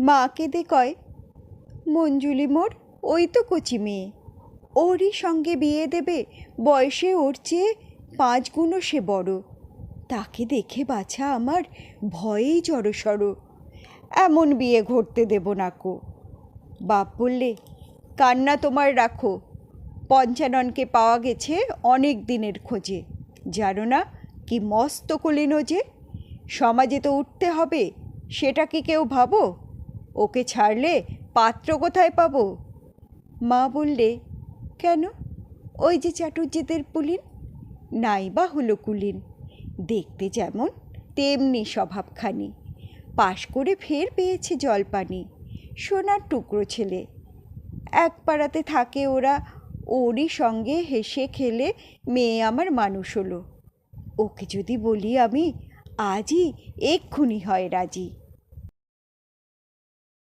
মা কেঁদে কয়, মঞ্জুলি মোর, ওই তো কচি মেয়ে। ওরই সঙ্গে বিয়ে দেবে, বয়সে ওর চেয়ে পাঁচ গুণও সে বড়। তাকে দেখে বাছা আমার ভয়েই জড়সড়। এমন বিয়ে ঘটতে দেব না কো। বাপ বললে, কান্না তোমার রাখো। পঞ্চাননকে পাওয়া গেছে অনেক দিনের খোঁজে। জানো না কি মস্ত কলিন যে। সমাজে তো উঠতে হবে, সেটা কি কেউ ভাবো? ওকে ছাড়লে পাত্র কোথায় পাবো? মা বললে, কেন? ওই যে চাটুর্যেদের পুলিন? নাই বা হলো কুলিন। দেখতে যেমন তেমনি স্বভাবখানি। পাশ করে ফের পেয়েছে জলপানি। সোনার টুকরো ছেলে। এক পাড়াতে থাকে ওরা, ওরই সঙ্গে হেসে খেলে মেয়ে আমার মানুষ হলো। ওকে যদি বলি আমি, আজই এক্ষুনি হয় রাজি।